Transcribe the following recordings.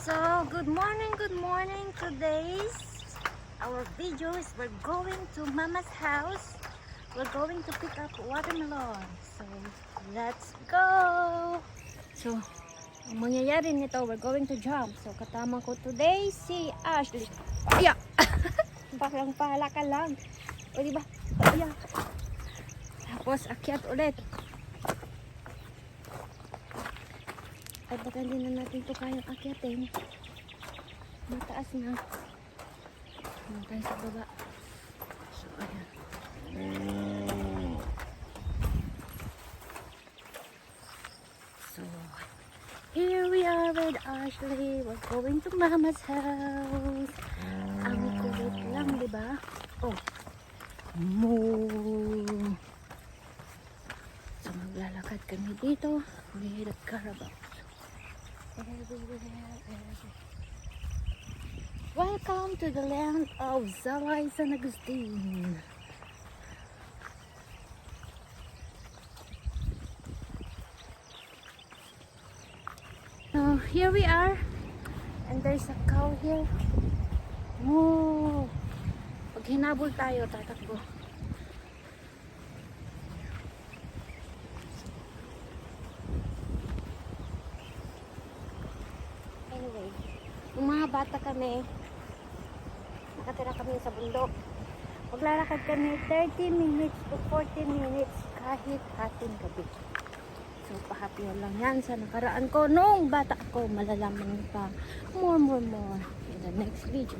So, good morning, good morning. Today's our video is we're going to Mama's house. We're going to pick up watermelon. So, let's go! So, ang mangyayari nito, we're going to jump. So, katama ko today si Ashley. Aya! Parang pahala ka lang. O, diba? Aya! Tapos, akyat ulit. Ay, baka hindi na natin ito kayang akyatin. Mataas na. Ano tayo sa baba? So, ayan. So, here we are with Ashley. We're going to Mama's house. Ang kulit lang, di ba? Oh. Moo. So, maglalakad kami dito Carabao. Everywhere, everywhere. Welcome to the land of Zalay San Agustin. So here we are, and there's a cow here. Moo! Pag hinabol tayo, tatakbo. Bata kami, nakatira kami sa bundok. Maglalakad kami 30 minutes to 40 minutes kahit hating gabi. So, pahapyaw lang yan sa nakaraan ko. Nung bata ako, malalaman pa more, more, more in the next video.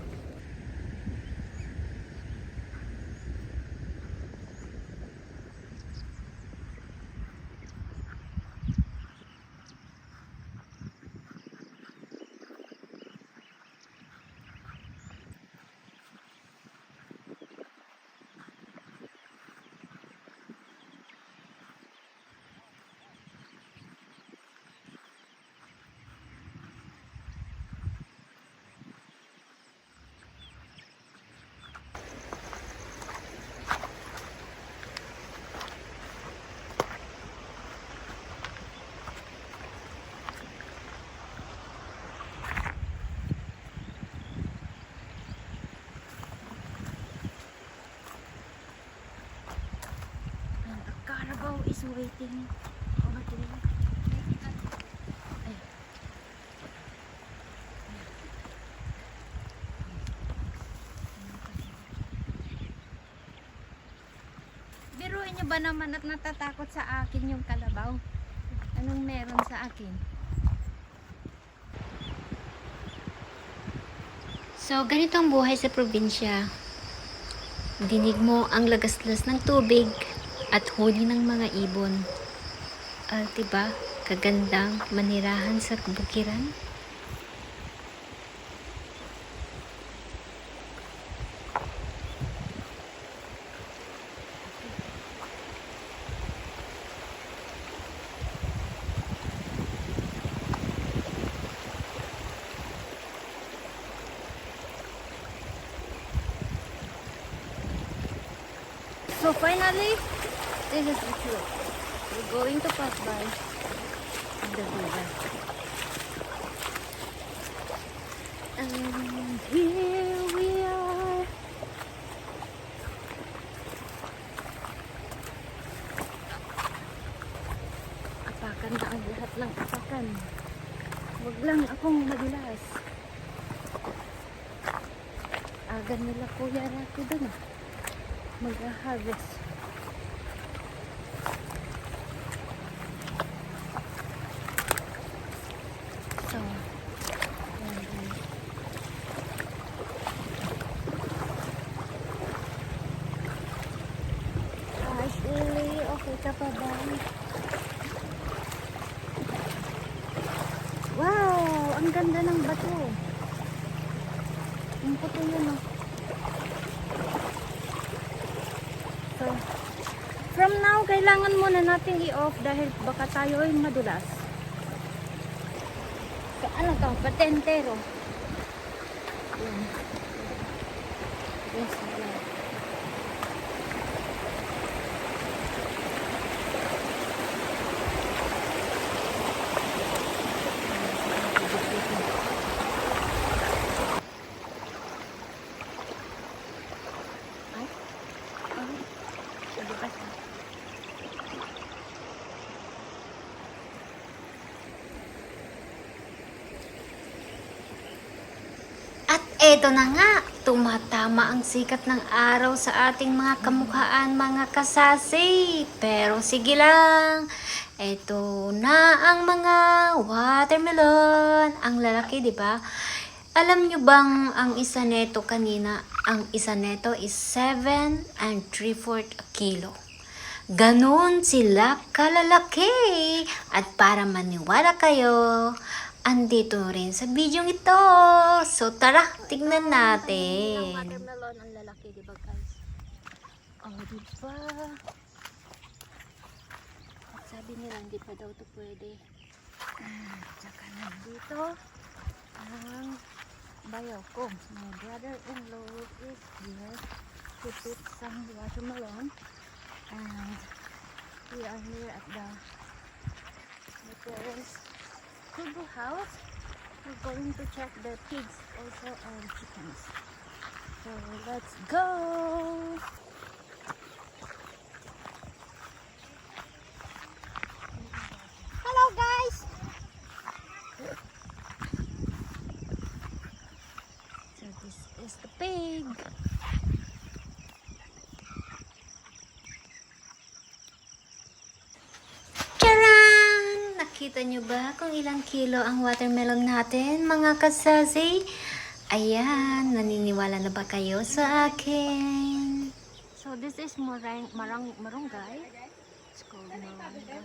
And the carabao is waiting over there. Ayun. Biruin niyo ba naman at natatakot sa akin yung kalabaw? Anong meron sa akin? So, ganito ang buhay sa probinsya. Dinig mo ang lagaslas ng tubig at huni ng mga ibon. Ah, diba? Kagandang manirahan sa bukiran. So finally, this is the truth. We're going to pass by the river. And here we are. Apakan na ang lahat ng apakan. Huwag lang akong madulas. Aga nila Kuya Rocky dun mag-harvest. So, ayan guys. Ashley, okay ka pa ba? Wow! Ganda ng bato. Ang puto yun oh. So, from now, kailangan muna natin i-off dahil baka tayo ay madulas. So, ano to? Patentero. Yan. Yes, yan. Eto na nga, tumatama ang sikat ng araw sa ating mga kamukhaan mga kasasi. Pero sige lang, eto na ang mga watermelon. Ang lalaki, di ba? Alam nyo bang ang isa neto kanina, ang isa neto is 7 and 3 4 kilo. Ganon sila kalalaki. At para maniwala kayo, andito rin sa video ito. So tara, tignan natin. Watermelon ang lalaki, di ba guys? Oh, di ba? Sabi nila, hindi pa daw to pwede. Ah, Tsaka nandito ang bayaw ko. My brother-in-law is here to pick some watermelon. And we are here at the my parents' Kubo house. We're going to check the pigs also and chickens. So let's go! Hello guys! So this is the pig. Nakita nyo ba kung ilang kilo ang watermelon natin, mga kasasi? Ayan, naniniwala na ba kayo sa akin? So this is marang, marang, marunggay. It's called marunggay.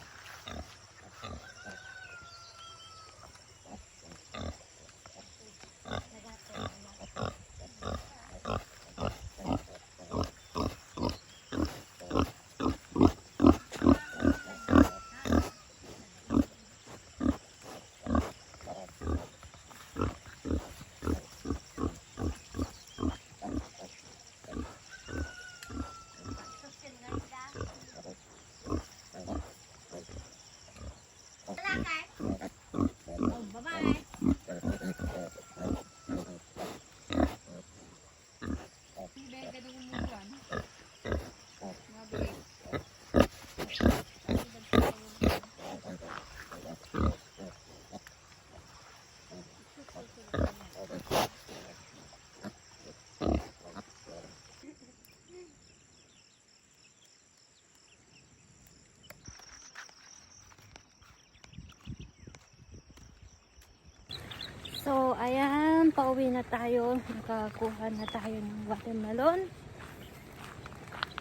ayan, pauwi na tayo. Nakakuha na tayo ng watermelon.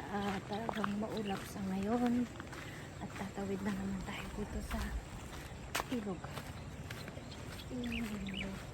Ah, talagang maulap sa ngayon. At tatawid na naman tayo dito sa ilog. Ilog.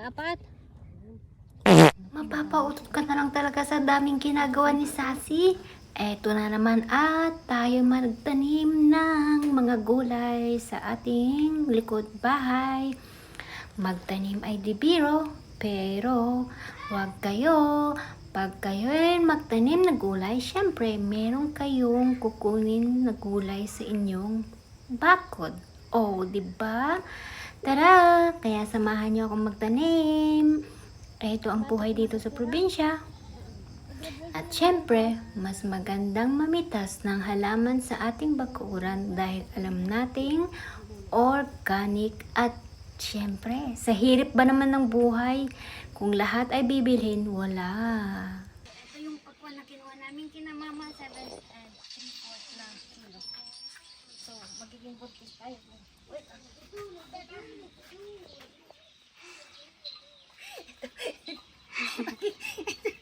Tiga-apat. Mapapautot ka na lang talaga sa daming ginagawa ni Sassy. Eto na naman at tayo magtanim ng mga gulay sa ating likod bahay. Magtanim ay di biro, pero wag kayo. Pag kayo magtanim ng gulay, syempre meron kayong kukunin na gulay sa inyong bakod. Oh, di ba? Tara, kaya samahan niyo akong magtanim. Ito ang buhay dito sa probinsya. At syempre, mas magandang mamitas ng halaman sa ating bakuran dahil alam nating organic at syempre, sa hirap ba naman ng buhay, kung lahat ay bibilhin, wala. Ito yung pakwan na kinuha namin kina mama 7 and 3 na kilo. So, magiging buntis tayo. ちょっと待って。